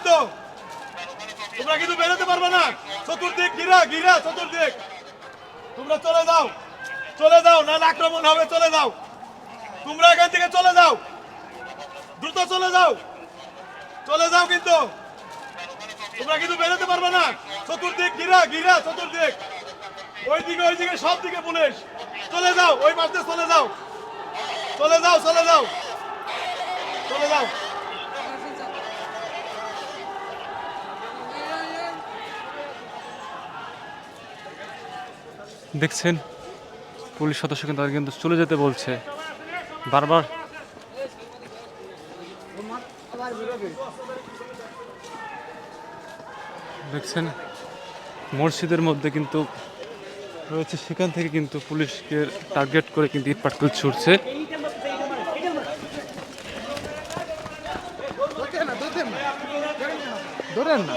কিন্তু তোমরা কিন্তু বেরোতে পারবে না। চতুর্দিক ঘিরা ঘিরা, চতুর্দিক। তোমরা চলে যাও। চলে যাও, নাহলে আক্রমণ হবে, চলে যাও। তোমরা এখান থেকে চলে যাও। দ্রুত চলে যাও। চলে যাও কিন্তু। তোমরা কিন্তু বেরোতে পারবে না। চতুর্দিক ঘিরা ঘিরা, চতুর্দিক। ওই দিকে ওই দিকে সব দিকে পুলিশ। চলে যাও, ওই পাশে চলে যাও। চলে যাও চলে যাও। চলে যাও। দেখছেন, পুলিশ সদস্য কিন্তু তাদের কিন্তু চলে যেতে বলছে। বারবার। দেখছেন, মসজিদের মধ্যে কিন্তু রয়েছে, সেখান থেকে কিন্তু পুলিশকে টার্গেট করে কিন্তু ইট পাটকেল ছুটছে। ধরেন না।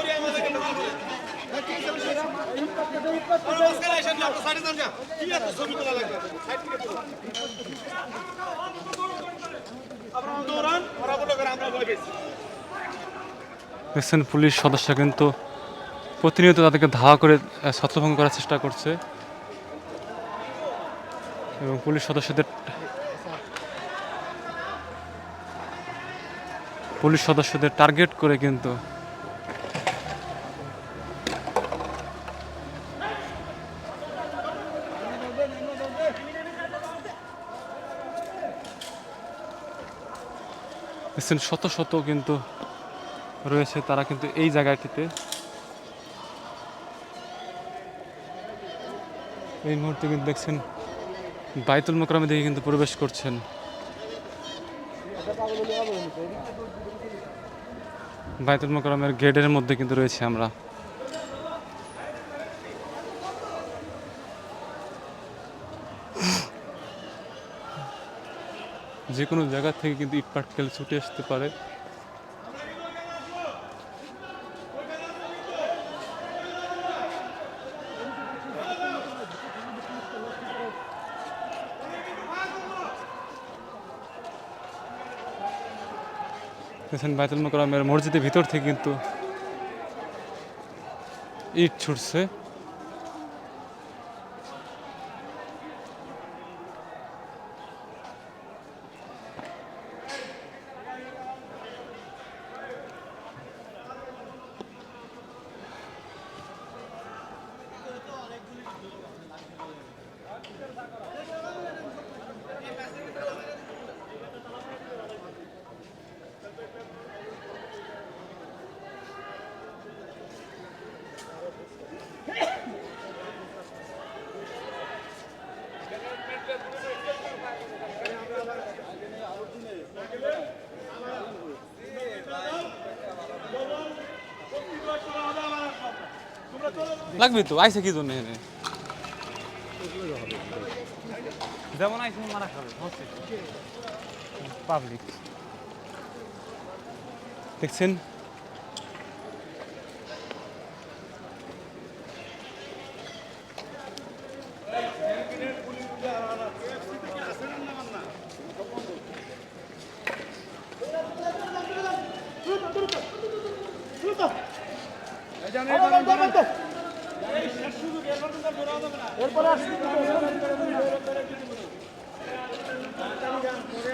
দেখছেন, পুলিশ সদস্য কিন্তু প্রতিনিয়ত তাদেরকে ধাওয়া করে ছত্রভঙ্গ করার চেষ্টা করছে। এবং পুলিশ সদস্যদের পুলিশ সদস্যদের টার্গেট করে কিন্তু দেখছেন শত শত কিন্তু রয়েছে তারা কিন্তু এই জায়গাটিতে। এই মুহূর্তে কিন্তু দেখছেন বাইতুল মোকরামে দিকে কিন্তু প্রবেশ করছেন। বাইতুল মোকরামের গেটের মধ্যে কিন্তু রয়েছে আমরা। যে কোনো জায়গা থেকে কিন্তু ইট পাটকেল ছুটে আসতে পারে। দেখছেন বাইতুল মোকরমের মসজিদের ভিতর থেকে কিন্তু ইট ছুটছে। লাগবে তো আইসে কি জন্য এনে? যেমন আইসে মারা খাবে পাবলিক দেখছেন?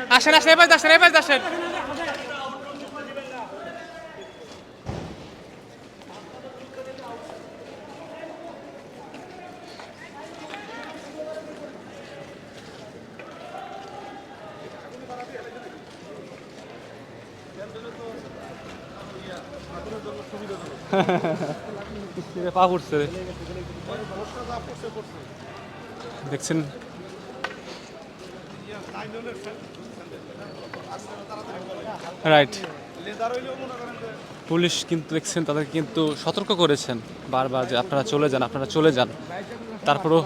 আসেন আসেন এবার আসেন এবার আসেন। দেখছেন? রাইট পুলিশ কিন্তু দেখছেন, তাদেরকে কিন্তু সতর্ক করেছেন। বারবার যে আপনারা চলে যান, আপনারা চলে যান। তারপরও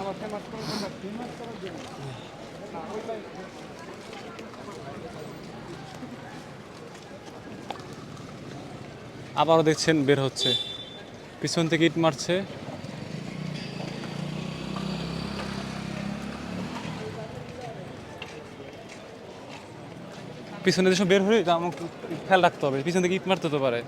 আবারও দেখছেন, বের হচ্ছে। পিছন থেকে ইট মারছে। পিছনে সব বের হয়ে আমাকে খেয়াল রাখতে হবে, পিছন থেকে ইট মারতে তো পারে।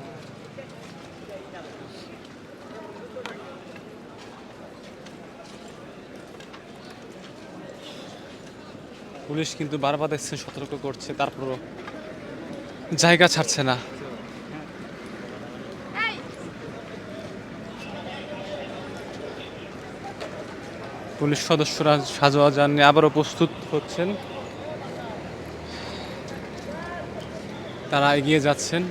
পুলিশ কিন্তু বারবার দেখছে, সতর্ক করছে, তারপরও জায়গা ছাড়ছে না। পুলিশ সদস্যরা সাজোয়া যান নিয়ে আবারও প্রস্তুত হচ্ছেন। তারা এগিয়ে যাচ্ছেন।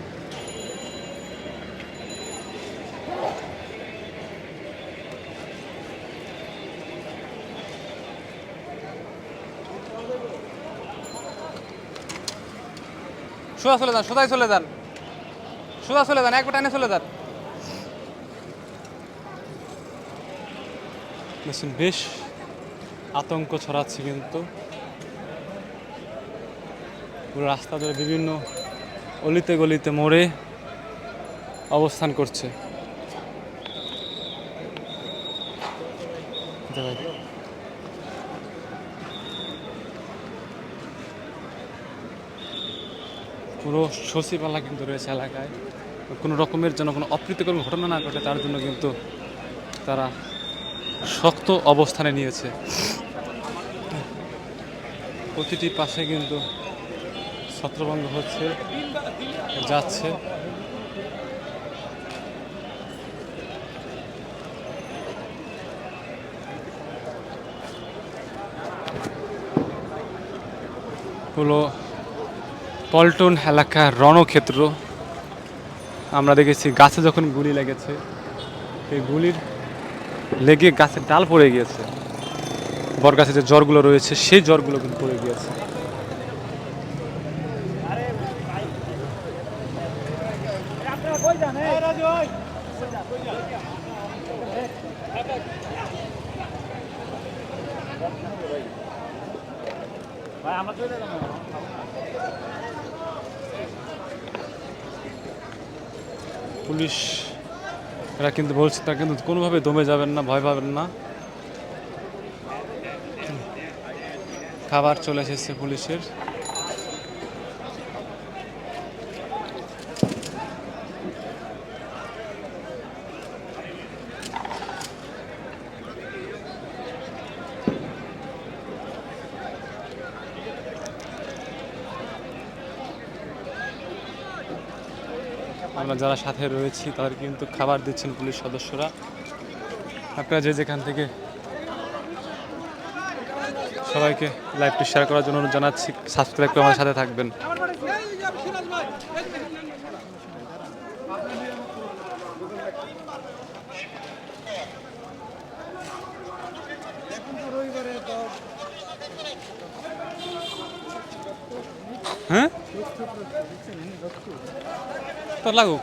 সোজা চলে যান, সোজাই চলে যান। সোজা চলে যান একবার টানে চলে যান। দেখছেন বেশ আতঙ্ক ছড়াচ্ছে কিন্তু পুরো রাস্তা ধরে বিভিন্ন অলিতে গলিতে মোড়ে অবস্থান করছে। পুরো শশীপালা কিন্তু রয়েছে এলাকায় কোনো রকমের যেন কোনো অপ্রীতিকর ঘটনা না ঘটে তার জন্য কিন্তু তারা শক্ত অবস্থানে নিয়েছে। প্রতিটি পাশে কিন্তু ছত্রভঙ্গ হচ্ছে, যাচ্ছে। হলো পল্টন এলাকার রণক্ষেত্র। আমরা দেখেছি গাছে যখন গুলি লেগেছে এই গুলির লেগে গাছের ডাল পড়ে গিয়েছে। বর গাছে যে জ্বরগুলো রয়েছে, সেই জ্বরগুলো কিন্তু পড়ে গিয়েছে। পুলিশ এরা কিন্তু বলছে তারা কিন্তু কোনোভাবে দমে যাবেন না, ভয় পাবেন না। খাবার চলে এসেছে পুলিশের। আমরা যারা সাথে রয়েছি তাদের কিন্তু খাবার দিচ্ছেন পুলিশ সদস্যরা। আপনারা যে যেখান থেকে সবাইকে লাইভটি শেয়ার করার জন্য জানাচ্ছি সাবস্ক্রাইব করে আমাদের সাথে থাকবেন। হ্যাঁ? তো লাগুক